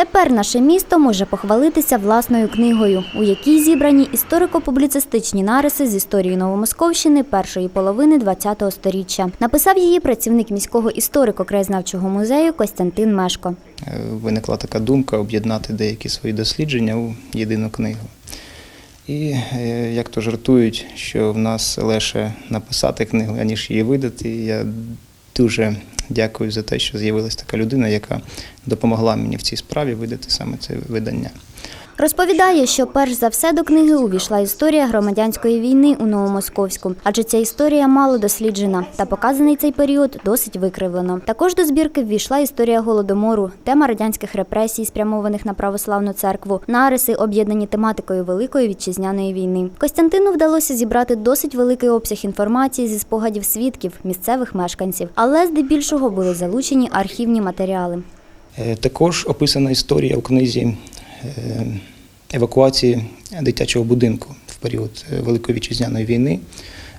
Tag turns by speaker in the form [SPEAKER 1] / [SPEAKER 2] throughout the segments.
[SPEAKER 1] Тепер наше місто може похвалитися власною книгою, у якій зібрані історико-публіцистичні нариси з історії Новомосковщини першої половини ХХ століття. Написав її працівник міського історико-краєзнавчого музею Костянтин Мешко.
[SPEAKER 2] Е, Виникла така думка об'єднати деякі свої дослідження у єдину книгу. І е, як то жартують, що в нас легше написати книгу, аніж її видати. Я дуже дякую за те, що з'явилася така людина, яка допомогла мені в цій справі видати саме це видання.
[SPEAKER 1] Розповідає, що перш за все до книги увійшла історія громадянської війни у Новомосковську, адже ця історія мало досліджена та показаний цей період досить викривлено. Також до збірки ввійшла історія голодомору, тема радянських репресій, спрямованих на православну церкву, нариси, об'єднані тематикою Великої вітчизняної війни. Костянтину вдалося зібрати досить великий обсяг інформації зі спогадів свідків, місцевих мешканців, але здебільшого були залучені архівні матеріали.
[SPEAKER 2] Е, Також описана історія у книзі евакуації дитячого будинку в період е, Великої вітчизняної війни.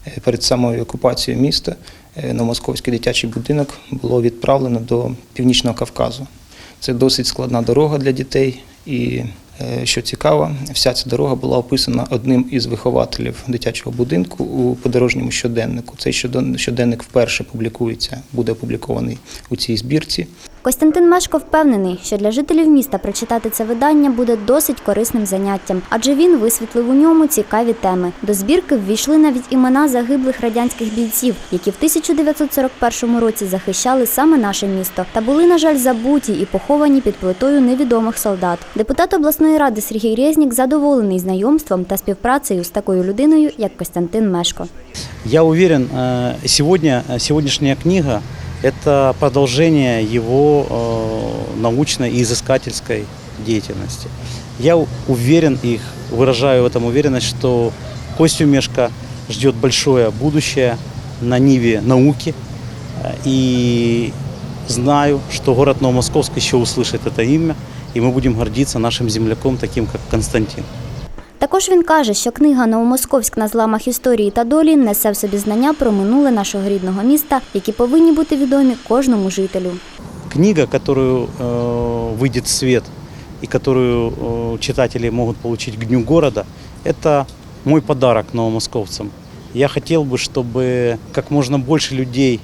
[SPEAKER 2] Е, Перед самою окупацією міста е, Новомосковський дитячий будинок було відправлено до Північного Кавказу. Це досить складна дорога для дітей. І е, що цікаво, вся ця дорога була описана одним із вихователів дитячого будинку у подорожньому щоденнику. Цей щоден- щоденник вперше публікується, буде опублікований у цій збірці.
[SPEAKER 1] Костянтин Мешко впевнений, що для жителів міста прочитати це видання буде досить корисним заняттям, адже він висвітлив у ньому цікаві теми. До збірки ввійшли навіть імена загиблих радянських бійців, які в 1941 році захищали саме наше місто, та були, на жаль, забуті і поховані під плитою невідомих солдат. Депутат обласної ради Сергій Резнік задоволений знайомством та співпрацею з такою людиною, як Костянтин Мешко.
[SPEAKER 3] Я уверен, э, сегодня, э, сегодняшняя книга – это продолжение его э, научной и изыскательской деятельности. Я уверен и выражаю в этом уверенность, что Костю Мешко ждет большое будущее на ниве науки. И знаю, что город Новомосковск еще услышит это имя, и мы будем гордиться нашим земляком, таким как Константин.
[SPEAKER 1] Також він каже, що книга Новомосковськ на зламах історії та долі несе в собі знання про минуле нашого рідного міста, які повинні бути відомі кожному жителю.
[SPEAKER 3] книга, которую э, выйдет в свет и которую э, читатели могут получить к Дню города, это мой подарок новомосковцам. Я хотел бы, чтобы как можно больше людей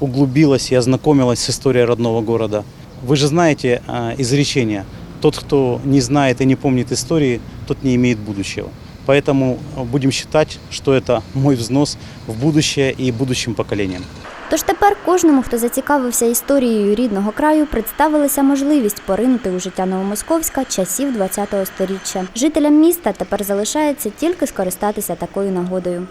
[SPEAKER 3] углубилось и ознакомилось с историей родного города. Вы же знаете э, изречение «Тот, кто не знает и не помнит истории, тот не имеет будущего». Поэтому э, будем считать, что это мой взнос в будущее и будущим поколениям.
[SPEAKER 1] Тож тепер кожному, хто зацікавився історією рідного краю, представилася можливість поринути у життя Новомосковська часів ХХ століття. Жителям міста тепер залишається тільки скористатися такою нагодою.